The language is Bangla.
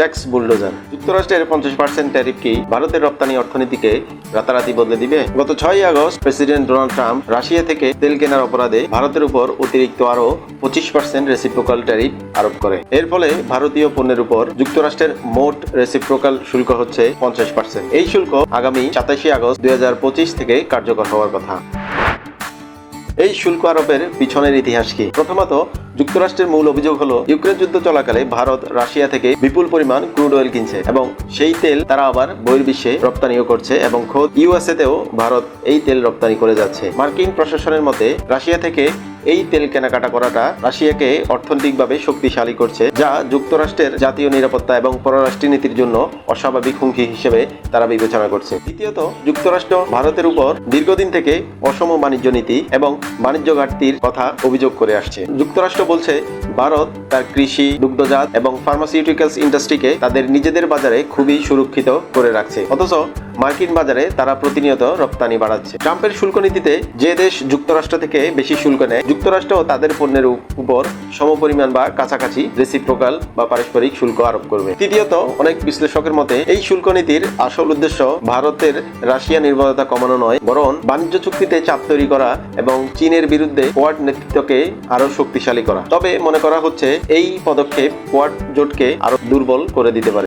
Tax bulldozer. যুক্তরাষ্ট্রের পঞ্চাশ পার্সেন্ট ট্যারিফ কি ভারতের রপ্তানি অর্থনীতিকে রাতারাতি বদলে দিবে? গত ছয় August, president Donald Trump Russia থেকে তেল কেনার অপরাধে ভারতের উপর অতিরিক্ত আরও পঁচিশ পার্সেন্ট রেসিপ্রোকাল ট্যারিফ আরোপ করে। এর ফলে ভারতীয় পণ্যের উপর যুক্তরাষ্ট্রের মোট রেসিপ্রোকাল শুল্ক হচ্ছে পঞ্চাশ পার্সেন্ট এই শুল্ক আগামী সাতাশে আগস্ট দুই হাজার পঁচিশ থেকে কার্যকর হওয়ার কথা। এই শুল্ক আরোপের পিছনের ইতিহাস কি? প্রথমত, যুক্তরাষ্ট্রের মূল অভিযোগ হলো, ইউক্রেন যুদ্ধ চলাকালে ভারত রাশিয়া থেকে বিপুল পরিমাণ ক্রুড অয়েল কিনছে এবং সেই তেল তারা আবার বহির্বিশ্বে রপ্তানিও করছে এবং খোদ ইউএসএতেও ভারত এই তেল রপ্তানি করে যাচ্ছে। মার্কিন প্রশাসনের মতে, রাশিয়া থেকে এই তেল কেনাকাটা করাটা রাশিয়াকে অর্থনৈতিকভাবে শক্তিশালী করছে, যা যুক্তরাষ্ট্রের জাতীয় নিরাপত্তা এবং পররাষ্ট্রনীতির জন্য অস্বাভাবিক হুমকি হিসেবে তারা বিবেচনা করছে। দ্বিতীয়ত, যুক্তরাষ্ট্র ভারতের উপর দীর্ঘদিন থেকে অসম বাণিজ্য নীতি এবং বাণিজ্য ঘাটতির কথা অভিযোগ করে আসছে। যুক্তরাষ্ট্র বলছে, ভারত তার কৃষি, দুগ্ধজাত এবং ফার্মাসিউটিক্যালস ইন্ডাস্ট্রিকে তাদের নিজেদের বাজারে খুবই সুরক্ষিত করে রাখছে। অথচ মার্কিন বাজারে তারা প্রতিনিয়ত রপ্তানি বাড়াচ্ছে। ট্রাম্পের শুল্ক নীতিতে যে দেশ যুক্তরাষ্ট্র থেকে বেশি শুল্ক নেয়, যুক্তরাষ্ট্র তাদের পণ্যের উপ- উপর সমপরিমাণ বা কাছাকাছি রেসিপ্রোকাল বা পারস্পরিক শুল্ক আরোপ করবে। তৃতীয়ত, অনেক বিশ্লেষকের মতে, এই শুল্ক নীতির আসল উদ্দেশ্য ভারতের রাশিয়া নির্ভরতা কমানো নয়, বরং বাণিজ্য চুক্তিতে চাপ তৈরি করা এবং চীনের বিরুদ্ধে কোয়াড নেতৃত্বকে আরও শক্তিশালী করা। তবে মনে করা হচ্ছে এই পদক্ষেপ কোয়াড জোটকে আরও দুর্বল করে দিতে পারে।